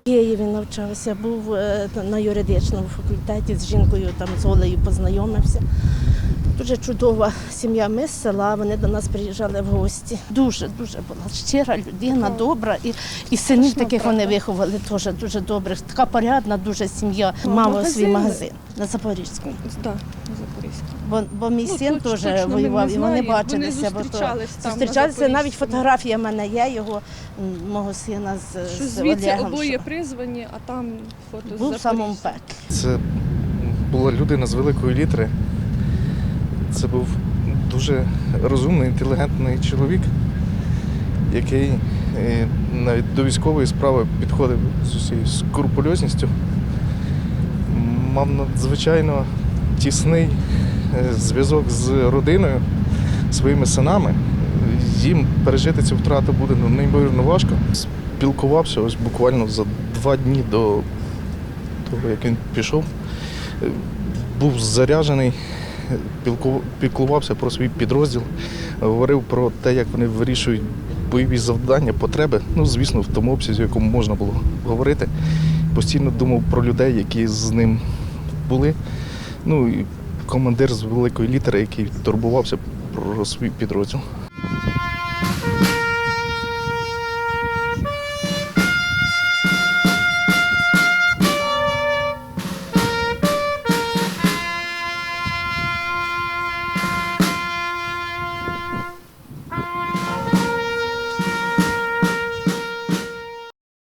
В Києві навчався, був е, на юридичному факультеті з жінкою, там з Олею познайомився. Дуже чудова сім'я. Ми з села, вони до нас приїжджали в гості. Дуже, дуже була щира людина, добра. І, і синів таких вони виховали теж дуже добрих. Така порядна, дуже сім'я. А, Мав магазин? свій магазин на Запорізькому. Так, на Запорізькому. Бо, бо мій Ну, син теж воював, не і вони бачилися. Вони бо то- зустрічались там, на зустрічалися. Навіть Запорізькому. фотографія в мене є його, мого сина з, Що з звідси Олегом. обоє що призвані, а там фото Був з самому пеклі. Це була людина з великої літери. Це був дуже розумний, інтелігентний чоловік, який е, навіть до військової справи підходив з усією скрупульозністю. Мав надзвичайно тісний е, зв'язок з родиною, своїми синами. Їм пережити цю втрату буде ну, неймовірно важко. Спілкувався ось буквально за два дні до того, як він пішов. Е, Був заряджений, піклувався про свій підрозділ, говорив про те, як вони вирішують бойові завдання, потреби. Ну, звісно, в тому обсязі, в якому можна було говорити. Постійно думав про людей, які з ним були. Ну і командир з великої літери, який турбувався про свій підрозділ.